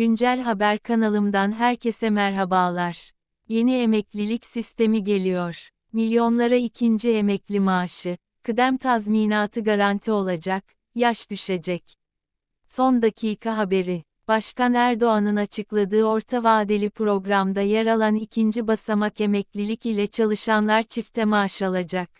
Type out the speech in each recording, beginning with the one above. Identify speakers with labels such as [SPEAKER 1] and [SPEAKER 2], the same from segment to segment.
[SPEAKER 1] Güncel Haber kanalımdan herkese merhabalar. Yeni emeklilik sistemi geliyor. Milyonlara ikinci emekli maaşı, kıdem tazminatı garanti olacak, yaş düşecek. Son dakika haberi. Başkan Erdoğan'ın açıkladığı orta vadeli programda yer alan ikinci basamak emeklilik ile çalışanlar çifte maaş alacak.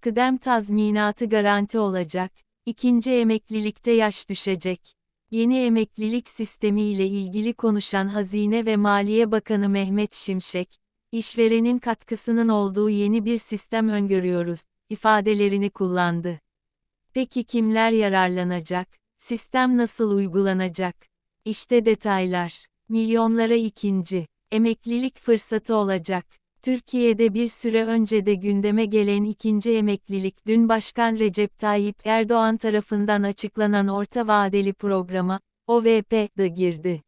[SPEAKER 1] Kıdem tazminatı garanti olacak, ikinci emeklilikte yaş düşecek. Yeni emeklilik sistemi ile ilgili konuşan Hazine ve Maliye Bakanı Mehmet Şimşek, işverenin katkısının olduğu yeni bir sistem öngörüyoruz, ifadelerini kullandı. Peki kimler yararlanacak? Sistem nasıl uygulanacak? İşte detaylar. Milyonlara ikinci emeklilik fırsatı olacak. Türkiye'de bir süre önce de gündeme gelen ikinci emeklilik dün Başkan Recep Tayyip Erdoğan tarafından açıklanan orta vadeli programa, OVP'de girdi.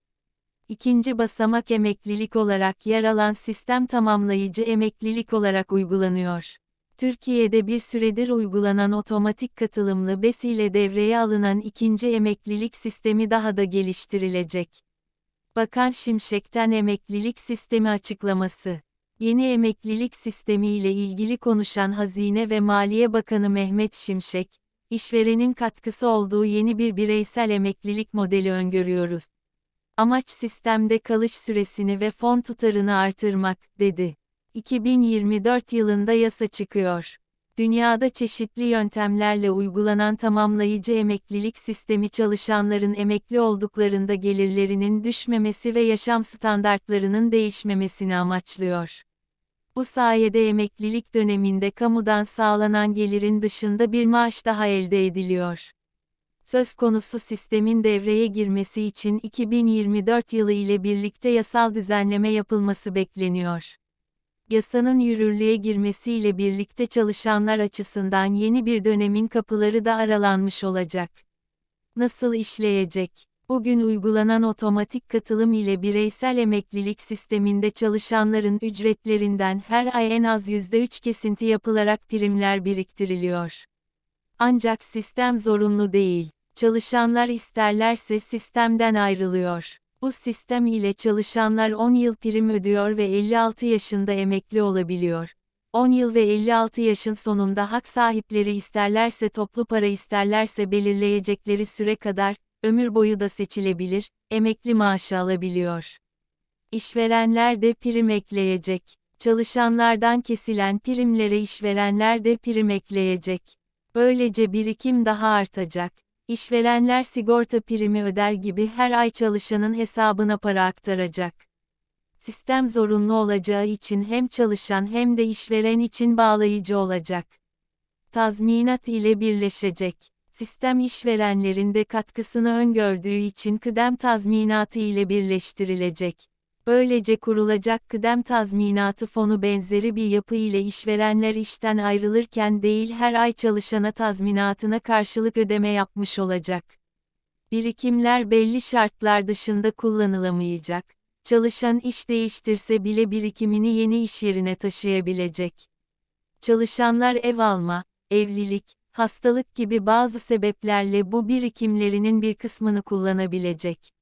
[SPEAKER 1] İkinci basamak emeklilik olarak yer alan sistem tamamlayıcı emeklilik olarak uygulanıyor. Türkiye'de bir süredir uygulanan otomatik katılımlı BES ile devreye alınan ikinci emeklilik sistemi daha da geliştirilecek. Bakan Şimşek'ten emeklilik sistemi açıklaması Yeni emeklilik sistemi ile ilgili konuşan Hazine ve Maliye Bakanı Mehmet Şimşek, işverenin katkısı olduğu yeni bir bireysel emeklilik modeli öngörüyoruz. Amaç sistemde kalış süresini ve fon tutarını artırmak, dedi. 2024 yılında yasa çıkıyor. Dünyada çeşitli yöntemlerle uygulanan tamamlayıcı emeklilik sistemi çalışanların emekli olduklarında gelirlerinin düşmemesi ve yaşam standartlarının değişmemesini amaçlıyor. Bu sayede emeklilik döneminde kamudan sağlanan gelirin dışında bir maaş daha elde ediliyor. Söz konusu sistemin devreye girmesi için 2024 yılı ile birlikte yasal düzenleme yapılması bekleniyor. Yasanın yürürlüğe girmesiyle birlikte çalışanlar açısından yeni bir dönemin kapıları da aralanmış olacak. Nasıl işleyecek? Bugün uygulanan otomatik katılım ile bireysel emeklilik sisteminde çalışanların ücretlerinden her ay en az %3 kesinti yapılarak primler biriktiriliyor. Ancak sistem zorunlu değil. Çalışanlar isterlerse sistemden ayrılıyor. Bu sistem ile çalışanlar 10 yıl prim ödüyor ve 56 yaşında emekli olabiliyor. 10 yıl ve 56 yaşın sonunda hak sahipleri isterlerse toplu para isterlerse belirleyecekleri süre kadar ömür boyu da seçilebilir, emekli maaşı alabiliyor. İşverenler de prim ekleyecek. Çalışanlardan kesilen primlere işverenler de prim ekleyecek. Böylece birikim daha artacak. İşverenler sigorta primi öder gibi her ay çalışanın hesabına para aktaracak. Sistem zorunlu olacağı için hem çalışan hem de işveren için bağlayıcı olacak. Tazminat ile birleşecek. Sistem işverenlerin de katkısını öngördüğü için kıdem tazminatı ile birleştirilecek. Böylece kurulacak kıdem tazminatı fonu benzeri bir yapı ile işverenler işten ayrılırken değil her ay çalışana tazminatına karşılık ödeme yapmış olacak. Birikimler belli şartlar dışında kullanılamayacak. Çalışan iş değiştirse bile birikimini yeni iş yerine taşıyabilecek. Çalışanlar ev alma, evlilik, hastalık gibi bazı sebeplerle bu birikimlerinin bir kısmını kullanabilecek.